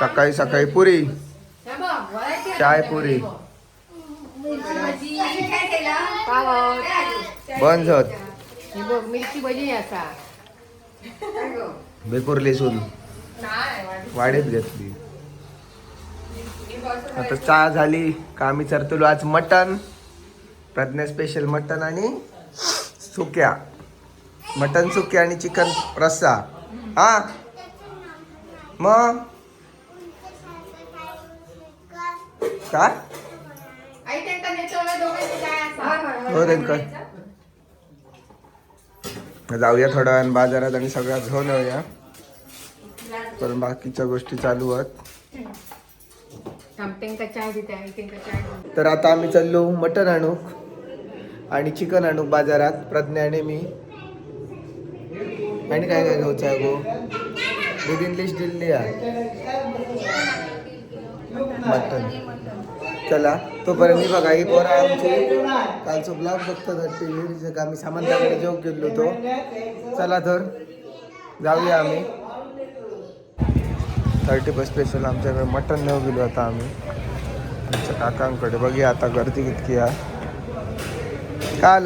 सकाळी सकाळी पुरी. चाय पुरी. बंद होत मिरची भजी असा बेकुरली सून. वाढीत घेतली. आता चहा झाली. का आम्ही चरतलो आज मटन प्रज्ञा स्पेशल मटन आणि सुक्या. मटन सुक्या आणि चिकन रस्सा. हा? मग? काय? हो जाऊया थोड्या वेळानं बाजारात आणि सगळ्या घेऊन येऊया. पण बाकीच्या गोष्टी चालू आहेत. तर आता आम्ही चाललो मटन आणू आणि चिकन आणू बाजारात. प्रज्ञा आणि मी. आणि काय काय घ्यायचं आहे गो? विदिन इंग्लिश दिल्ली आहे मटन चला तोपर्यंत मी बघा ही पोरं आमची कालचं ब्लॉग बघतात टी व्ही आम्ही सामंताकडे जेव गेलो होतो चला तर जाऊया आम्ही थर्टी फर्स्ट स्पेशल आमच्याकडे मटन नेऊ गेलो आता आम्ही आमच्या काकांकडे बघूया आता गर्दी कितकी आहे काय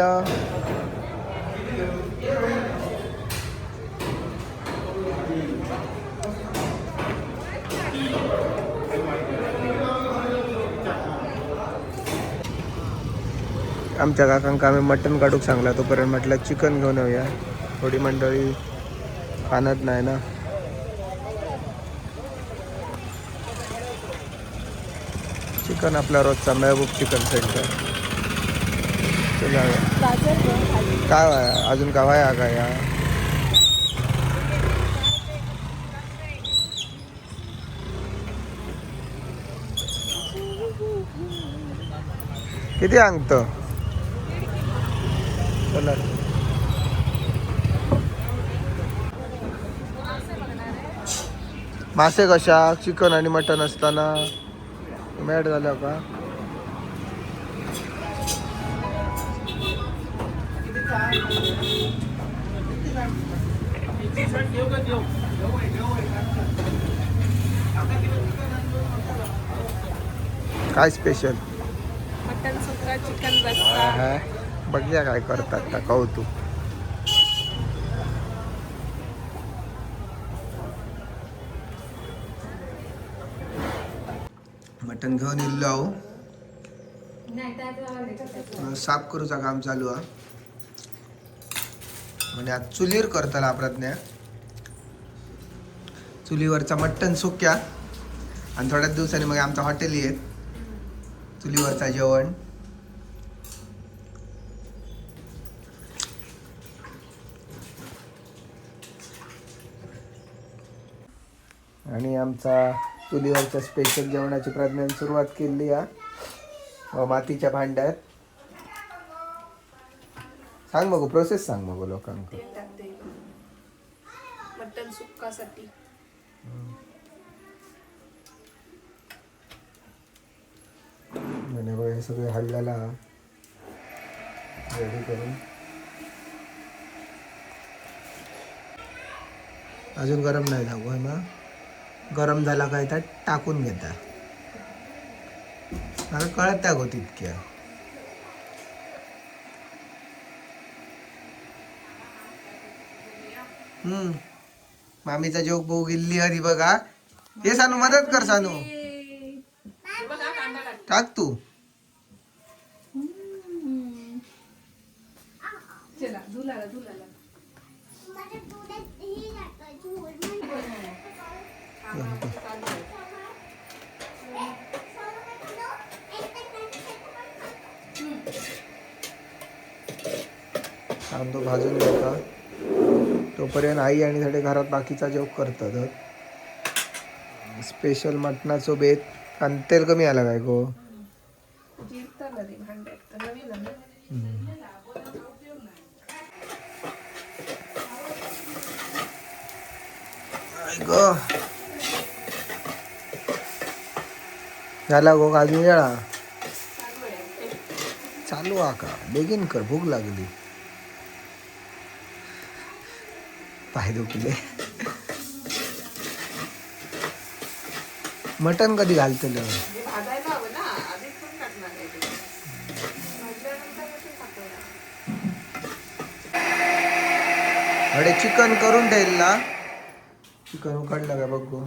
आमच्या काकांका आम्ही मटन काढूक सांगला. तोपर्यंत म्हटलं चिकन घेऊन येऊया. थोडी मंडळी खाणत नाही ना. चिकन आपला रोजचा मेहबूब चिकन सेंटर ते काय व्हाया? अजून काय व्हाया काय या किती अंगतं चला मासे कशा? चिकन आणि मटन असताना. मॅड झालं का? काय स्पेशल मटन सुक्का चिकन रस्सा बघूया काय करतात का कौतुक. मटन घेऊन इल्लो आहो. साफ करूचा काम चालू आहे. म्हणजे आज चुलीवर करतला प्रज्ञा. चुलीवरचा मटन सुक्या. आणि थोड्याच दिवसांनी मग आमचं हॉटेल येत चुलीवरचा जेवण. आणि आमचा चुलीवरच्या स्पेशल जेवणाची प्रज्ञाने सुरुवात केली आहे मातीच्या भांड्यात. सांग बघू प्रोसेस सांग बघू लोकांना मटन सुक्कासाठी. बघ हे सगळे हल्ल्याला रेडी करून. अजून गरम नाही लागू आहे ना? गरम झाला काय तर टाकून घेता मला कळत गो तितक्या हम्म. मामीचा जोक भाऊ गेली हरी बघा. हे सानू मदत कर सानू. टाक तू. चला कांदो भाजून घेता तोपर्यंत आई आणि थोडे घरात बाकीचा जेव करतात. स्पेशल मटणाचो बेत. आणि तेल कमी आला काय गो? जिरताना ग. झाला गो काजू वेळा चालू आका बेगीन कर भूक लागली. पाय दुखले. मटण कधी घालतलं? अडे अरे चिकन करून ठेवला चिकन उकडलं का बघू?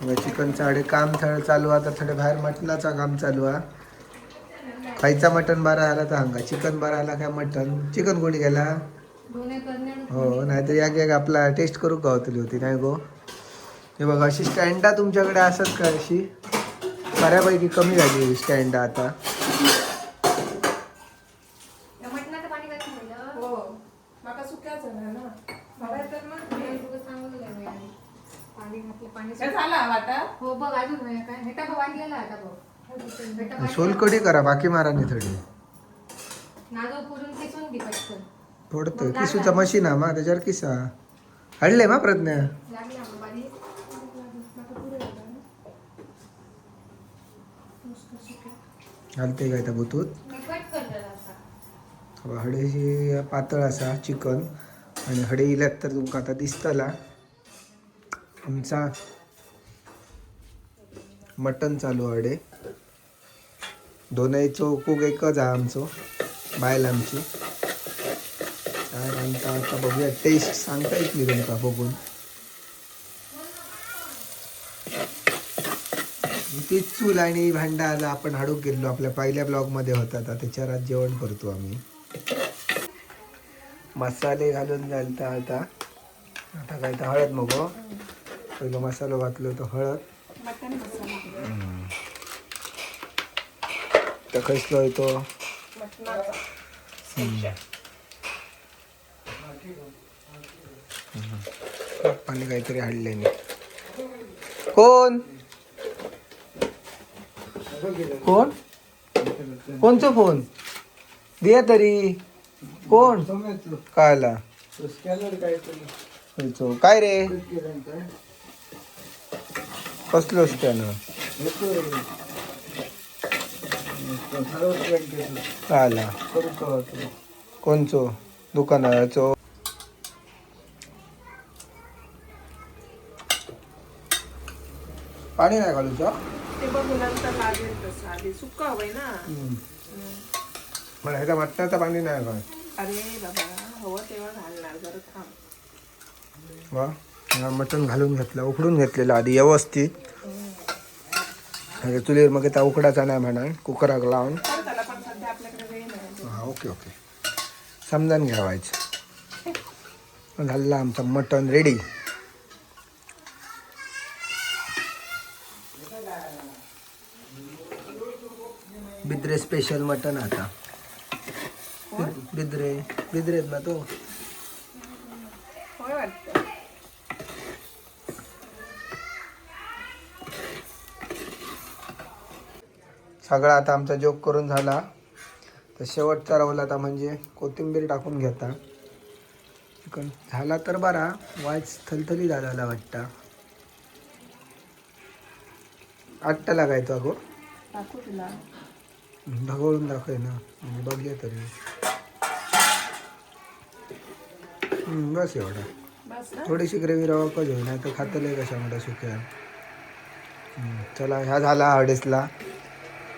चिकनचं अडे काम थोडं चालू आहे. आता थोडं बाहेर मटणाचा काम चालू आहे. खायचा मटण बरा आला तर हंगा चिकन बरा आला काय मटण? चिकन कोणी गेला हो नाहीतर या एक आपला टेस्ट करू गावतली होती नाही गो? हे बघा अशी स्टँडा तुमच्याकडे असत का अशी? बऱ्यापैकी कमी झाली स्टँडा आता मटणाचं पाणी कसं म्हणलं हो माका सुक्याच ना ना मला तर मग हे- पाणी घातलं पाणी हे झाला वाटा हो बघ अजून नाही काय हेटा बघ वाढलेला आता बघ हेटा वाढलेला. सोलकडी करा बाकी मारा नाही थोडी. थोडं किसूचा मशीन हा मा त्याच्यावर किसा. हडले मा प्रज्ञा. घालते काय त्या बुतूत? हडेची पातळ असा चिकन. आणि हडे इल्यात तर तुमका आता दिसतला. आमचा मटन चालू हडे दोनयचो कूक एकच हा आमचो बायल आमची. काय आता बघूया टेस्ट सांगता येतली तुमका बघून. तीच चूल आणि भांडा आज आपण हाडूक गेलो आपल्या पहिल्या ब्लॉगमध्ये होता. आता त्याच्यावर आज जेवण करतो आम्ही. मसाले घालून घालता आता. आता काय तर हळद मग हो. पहिलं मसालो घातलो तो हळद. मटण कसलो तर तो मटणाचा काहीतरी हाडले कोण? कोण? कोणचा फोन? दे तरी. कोण? कायला? काय रे? कसलो त्यानं आला कोणचो? दुकानाचो. पाणी नाही घालूचा ते बघू नंतर लागेल तसं. आधी सुक्का हवंय ना. मला ह्याचा मटणाचं पाणी नाही का? अरे बाबा हवं तेव्हा घालणार. जरा थांब. वा मटण घालून घेतलं उकडून घेतलेलं आधी व्यवस्थित. म्हणजे चुलीवर मग त्या उकडाचा नाही म्हणा. कुकराक लावून. हां ओके ओके. समजान घ्यावायचं. झालं आमचं मटण रेडी बिद्रे स्पेशल मटण आता. बिद्रे बिद्रेत ना तो? सगळा आता आमचा जोक करून झाला. तर शेवटचा राहुल आता म्हणजे कोथिंबीर टाकून घेता. चिकन झाला तर बरा वाच थलथली झाला वाटता. आट्टा लागायचो अगो. ढगळून दाखव ना म्हणजे बघूया तरी. बस एवढा. थोडीशी ग्रेव्ही रवा कच होईना तर खातले कशामध्ये सुक्या. हम्म, चला ह्या झाला हडेसला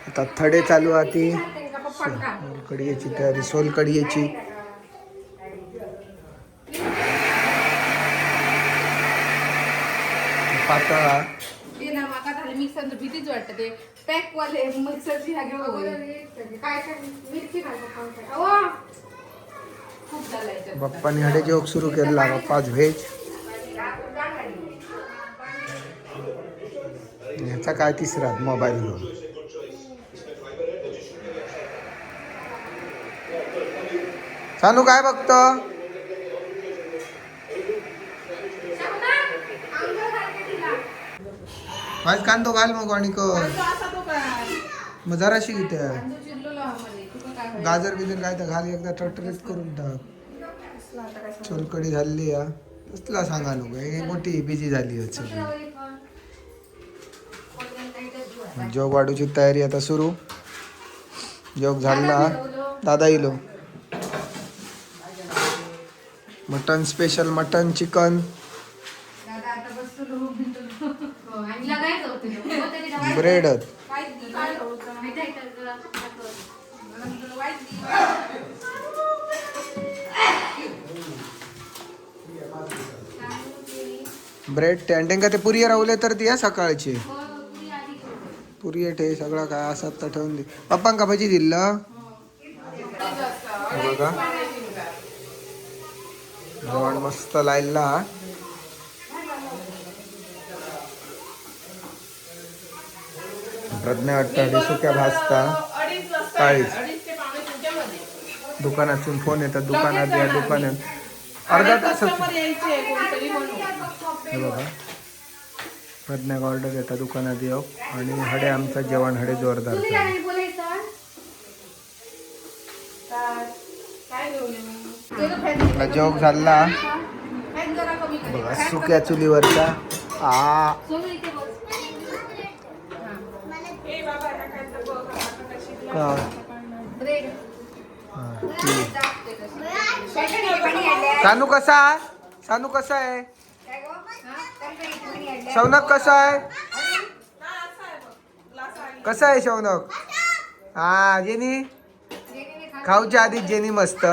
आता थडे चालू आहे ती त्यांचा पप्पा का कढीची तयारी सोल कढीची पातळा. ते ना माका झालं मिक्सर भीतीच वाटतं ते. पॅक वाले मिक्सरची ह्या घेऊन काय काय मिरची घाल पप्पा अहो! खूप झालं याच्यात. बाप्पाने हडे जोक सुरू केला बाप्पाच व्हेज. ह्याचा काय तिसरा मोबाईल घेऊन? सानू काय बघतो? माझ कांदो घाल मग आणि मग जराशी घेते गाजर बिजर काय तर घाल एकदा टटरीत करून टाक. चोलकडी झाली या कसला सांगा नको हे मोठी बिझी झाली सगळी. जोग वाढूची तयारी आता सुरू. जोग झाला दादा इलो मटन स्पेशल मटन चिकन दादा आता बस हो, आणि लगायचं होतं ते. मग तरी दवा- ब्रेडच काय दिलं? काय होतं? माहिती आहे का. ब्रेड ते पुरी रावले तर ती सकाळची? हो, पुरी ठे सगळं काय असत तर ठेवून दे. पप्पांका भजी दिलं? हे बघा. जेवण मस्त लायला प्रज्ञा वाटतं सुक्या भाजता. काळीच. दुकानातून फोन येतात दुकानात या दुकानात. अर्धा तासच म्हणून. हे बघा. प्रज्ञा ऑर्डर येतात दुकानात येऊ. आणि हडे आमचं जेवण हडे जोरदार आपला जोग झाला. बघा सुक्या चुलीवरचा. आ. सानू कसा सानू कसा आहे? शौनक कसा आहे? कसा आहे शौनक? हा जेनी? खाऊच्या आधी जेनी मस्त.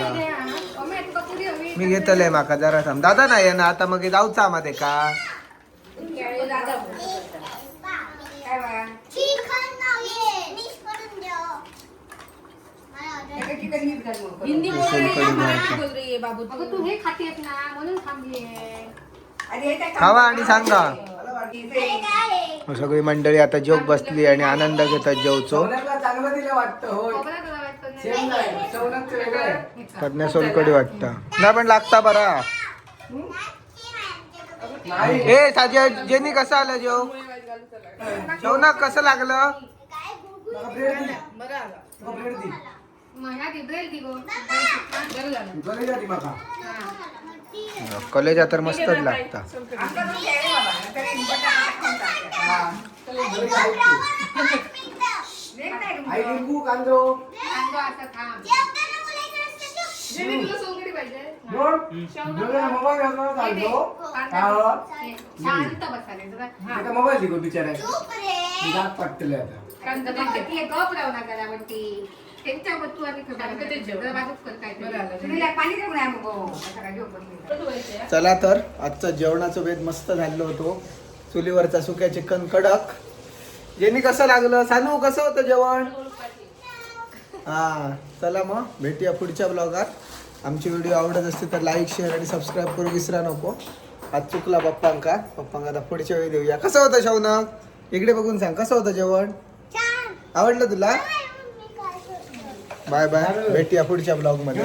हवी हवी? मी घेतलंय माका जरा थांब. दादा नाही ना आता मग जाऊचा आम्हाला का? हिंदी है, है बाबू तू. हे ना म्हणून थांबलीये. खावा आणि सांगा. सगळी मंडळी आता जेव बसली आणि आनंद घेतात जेवचो. प्रज्ञा सोलकडी वाटतं. नाही पण लागता बरा. नाही. ए साजे जेनी कसं आलं जेव? शौनक कसं लागलं? कॉलेजात तर मस्तच लागता. तुला सोंगडी पाहिजे. दोन. मोबाईल घालून हे, शांत बसायला जरा. आता मोबाईल दिगो बिचारा दात पटतले आता. कांदा बघ, ती एक गप लावू नका ला म्हणती. त्यांच्या बद्दू आणि खबर कांदा ते जेवण. जरा बाजूच कर काहीतरी. बरं आलं. तुम्ही पाणी देऊ नये मग. हो. असं काय घेऊ पण नाही. कसं व्हायचंय? चला तर आजचा जेवणाचा वेद मस्त झालं होतो. चुलीवरचा सुक्या चिकन कडक. जेनी कसं लागलं? सानू कसं होतं जेवण? हा चला मग भेटूया पुढच्या ब्लॉगात आमची व्हिडिओ आवडत असते तर लाईक शेअर आणि सबस्क्राईब करू विसरा नको. आज चुकला पप्पांका. पप्पांका आता पुढच्या वेळी देऊया. कसं होतं शौनक इकडे बघून सांग कसं होतं जेवण? आवडलं तुला? बाय बाय भेटूया पुढच्या ब्लॉगमध्ये